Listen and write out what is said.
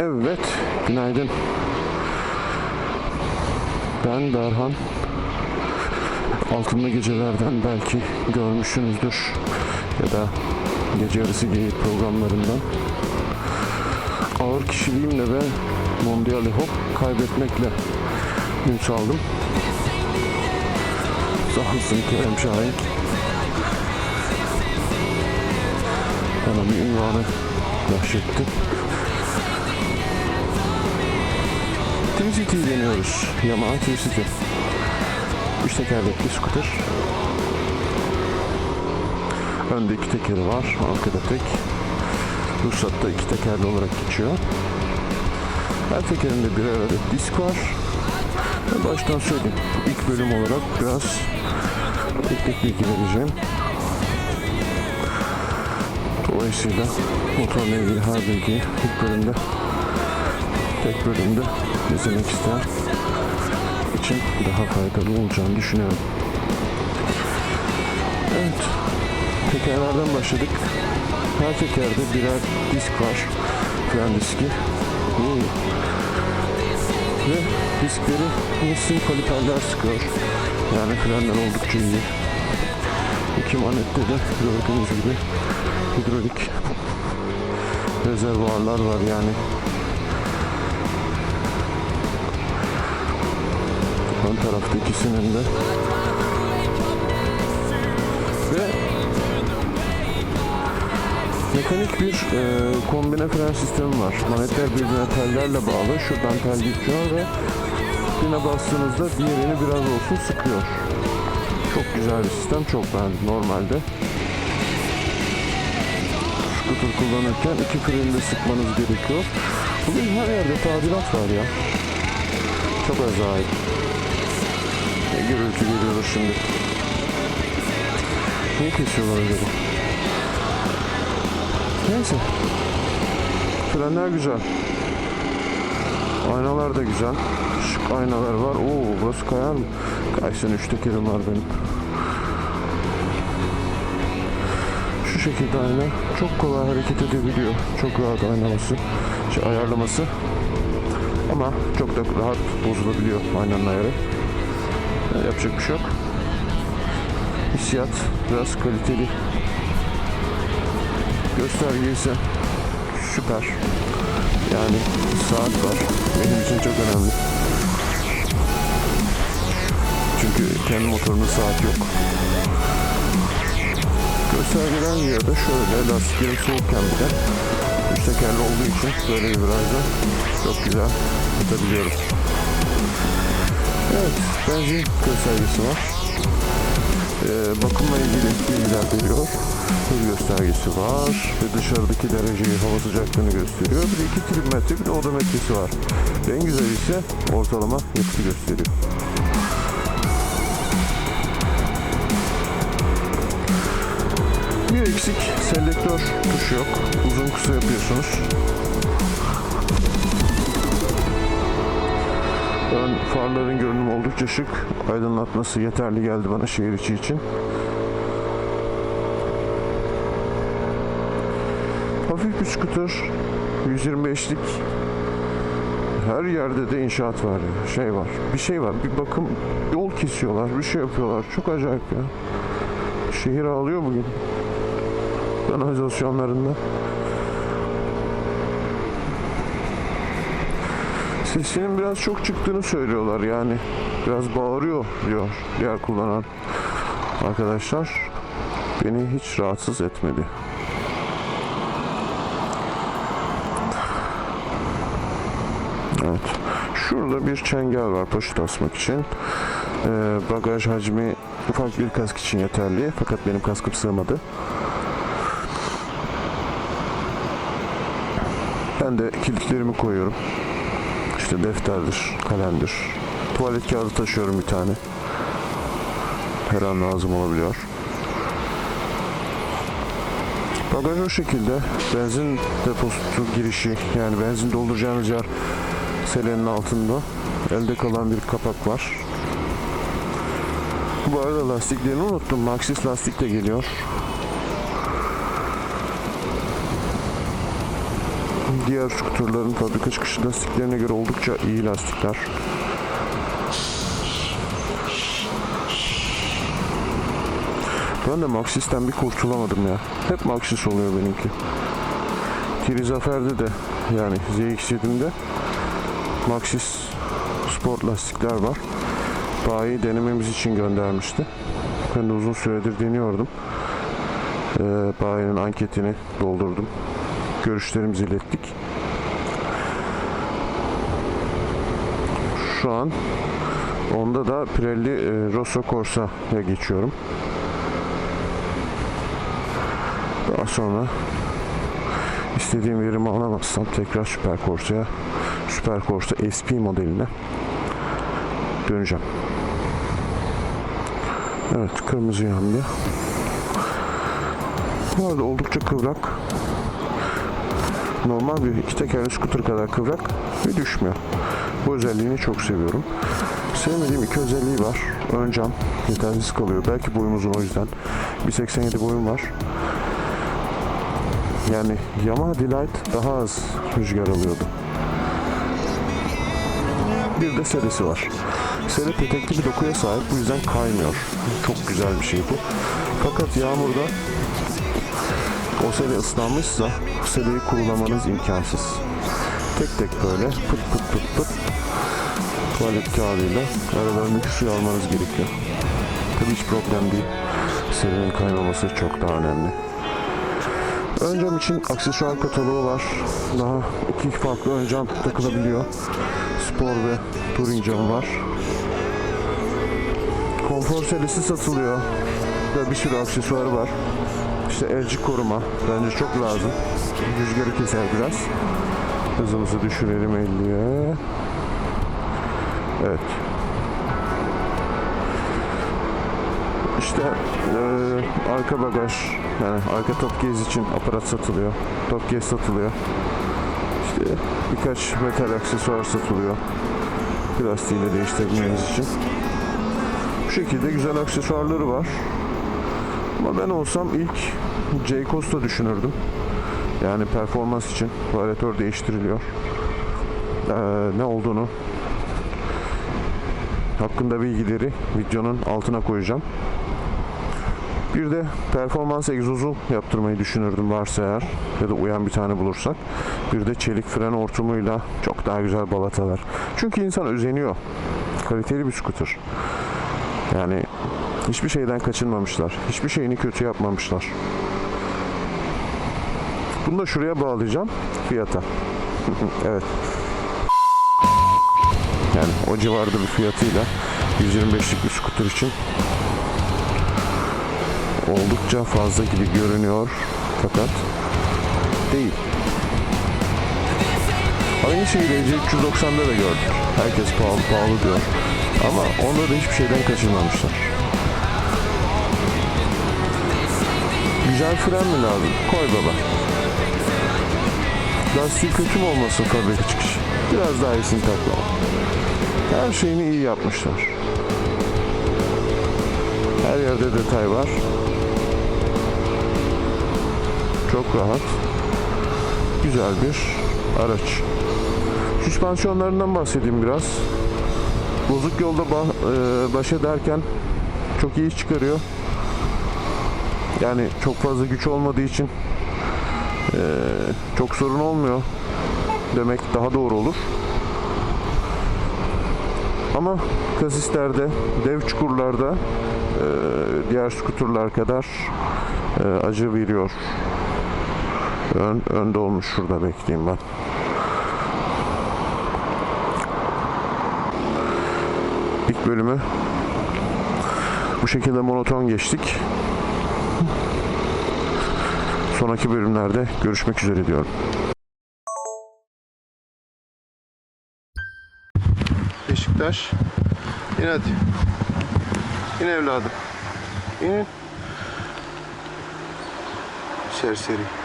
Evet, günaydın. Ben Berhan. Altınlı gecelerden belki görmüşsünüzdür ya da gece yarısı geyik programlarından. Ağır kişiliğimle ve Mondiali Hop kaybetmekle ün saldım. Sağ olsun Kerem Şahin. Bir ünvanı bahşetti. Tricity'yi deniyoruz. Yamaha Tricity. Üç tekerlekli scooter. Önde iki tekeri var, arkada tek. Ruhsatta iki tekerli olarak geçiyor. Her tekerinde birer adet disk var. Baştan söyleyeyim. İlk bölüm olarak biraz teknik bilgi vereceğim. Dolayısıyla motorla ilgili her bilgiyi ilk bölümde tek bölümde izlemek ister için daha faydalı olacağını düşünüyorum. Evet. Tekerlerden başladık. Her tekerde birer disk var. Fren diski. Oo. Ve diskleri Nissin kaliperler sıkıyor. Yani frenler oldukça iyi. İki manette de gördüğünüz gibi hidrolik rezervuarlar var yani ön tarafta ikisinin de ve mekanik bir e, kombine fren sistemi var. Manetler birbirine tellerle bağlı. Şuradan tel geçiyor ve birine bastığınızda diğerini biraz olsun sıkıyor. Çok güzel bir sistem. Çok beğendim normalde. Scooter kullanırken iki freni de sıkmanız gerekiyor. Bugün her yerde tadilat var ya. Çok acayip. Ne gürültü geliyor şimdi. Niye kesiyorlar acaba? Neyse. Frenler güzel. Aynalar da güzel. Şık aynalar var. Oo burası kayar mı? Kaysın üç tekerim var benim. Şekilde ayna çok kolay hareket edebiliyor. Çok rahat aynaması, şey, ayarlaması. Ama çok da rahat bozulabiliyor aynanın ayarı. Yani yapacak bir şey yok. Hissiyat biraz kaliteli. Gösterge ise süper. Yani saat var. Benim için çok önemli. Çünkü kendi motorunun saat yok. Ya da şöyle lastiklerim soğukken bile üç tekerli olduğu için böyle bir virajda çok güzel tutabiliyorum. Evet, benzin göstergesi var. Ee, bakımla ilgili bilgiler veriyor. Hız göstergesi var ve dışarıdaki dereceyi, hava sıcaklığını gösteriyor. Bir iki trimetre, bir de odometresi var. En güzel ise ortalama yakıtı gösteriyor. Eksik, selektör tuşu yok. Uzun kısa yapıyorsunuz. Ön farların görünümü oldukça şık. Aydınlatması yeterli geldi bana şehir içi için. Hafif bir scooter. 125'lik. Her yerde de inşaat var ya. Şey var. Bir şey var. Bir bakım yol kesiyorlar. Bir şey yapıyorlar. Çok acayip ya. Şehir ağlıyor bugün. Kanalizasyonlarında. Sesinin biraz çok çıktığını söylüyorlar yani. Biraz bağırıyor diyor diğer kullanan arkadaşlar. Beni hiç rahatsız etmedi. Evet. Şurada bir çengel var poşet asmak için. Ee, bagaj hacmi ufak bir kask için yeterli. Fakat benim kaskım sığmadı. Ben de kilitlerimi koyuyorum. İşte defterdir, kalemdir. Tuvalet kağıdı taşıyorum bir tane. Her an lazım olabiliyor. Bagaj o şekilde. Benzin deposu girişi yani benzin dolduracağınız yer selenin altında. Elde kalan bir kapak var. Bu arada lastiklerini unuttum. Maxxis lastik de geliyor. Diğer skuterların fabrika çıkışı lastiklerine göre oldukça iyi lastikler. Ben de Maxxis'ten bir kurtulamadım ya. Hep Maxxis oluyor benimki. Kiri Zafer'de de yani ZX7'imde Maxxis sport lastikler var. Bayi denememiz için göndermişti. Ben de uzun süredir deniyordum. Ee, bayinin anketini doldurdum. Görüşlerimizi ilettik. Şu an onda da Pirelli e, Rosso Corsa'ya geçiyorum. Daha sonra istediğim verimi alamazsam tekrar Super Corsa'ya Super Corsa SP modeline döneceğim. Evet kırmızı yandı. Bu arada oldukça kıvrak. Normal bir iki tekerli scooter kadar kıvrak ve düşmüyor. Bu özelliğini çok seviyorum. Sevmediğim iki özelliği var. Ön cam yetersiz kalıyor. Belki boyum uzun o yüzden. 1.87 boyum var. Yani Yamaha Delight daha az rüzgar alıyordu. Bir de serisi var. Seri petekli bir dokuya sahip bu yüzden kaymıyor. Çok güzel bir şey bu. Fakat yağmurda o seri ıslanmışsa seriyi kurulamanız imkansız. Tek tek böyle pıt pıt pıt pıt tuvalet kağıdıyla aralarındaki suyu almanız gerekiyor. Tabii hiç problem değil. Serinin kaymaması çok daha önemli. Ön cam için aksesuar kataloğu var. Daha iki farklı ön cam takılabiliyor. Spor ve touring camı var. Konfor serisi satılıyor. Ve bir sürü aksesuarı var. İşte elcik koruma bence çok lazım. Rüzgarı keser biraz. Hızımızı düşürelim 50'ye. Evet. İşte eee, arka bagaj yani arka top gez için aparat satılıyor. Top gez satılıyor. İşte birkaç metal aksesuar satılıyor. Plastiğiyle değiştirebilmeniz için. Bu şekilde güzel aksesuarları var. Ama ben olsam ilk J Costa düşünürdüm. Yani performans için varyatör değiştiriliyor. Eee, ne olduğunu hakkında bilgileri videonun altına koyacağım. Bir de performans egzozu yaptırmayı düşünürdüm varsa eğer ya da uyan bir tane bulursak. Bir de çelik fren hortumuyla çok daha güzel balatalar. Çünkü insan özeniyor. Kaliteli bir scooter. Yani hiçbir şeyden kaçınmamışlar. Hiçbir şeyini kötü yapmamışlar. Bunu da şuraya bağlayacağım fiyata. evet. Yani o civarda bir fiyatıyla 125'lik bir scooter için oldukça fazla gibi görünüyor fakat değil. Aynı şeyi RC390'da da gördük. Herkes pahalı pahalı diyor. Ama onda da hiçbir şeyden kaçırmamışlar. Güzel fren mi lazım? Koy baba. Lastiği kötü mü olmasın fabrika çıkışı? Biraz daha iyisini takma. Her şeyini iyi yapmışlar. Her yerde detay var. Çok rahat. Güzel bir araç. Süspansiyonlarından bahsedeyim biraz. Bozuk yolda e, baş ederken çok iyi iş çıkarıyor. Yani çok fazla güç olmadığı için e, çok sorun olmuyor demek daha doğru olur. Ama kasislerde, dev çukurlarda e, diğer skuturlar kadar e, acı veriyor. Ön, önde olmuş şurada bekleyeyim ben. İlk bölümü bu şekilde monoton geçtik. Sonraki bölümlerde görüşmek üzere diyorum. Beşiktaş. İn hadi. İn evladım. İn. Serseri.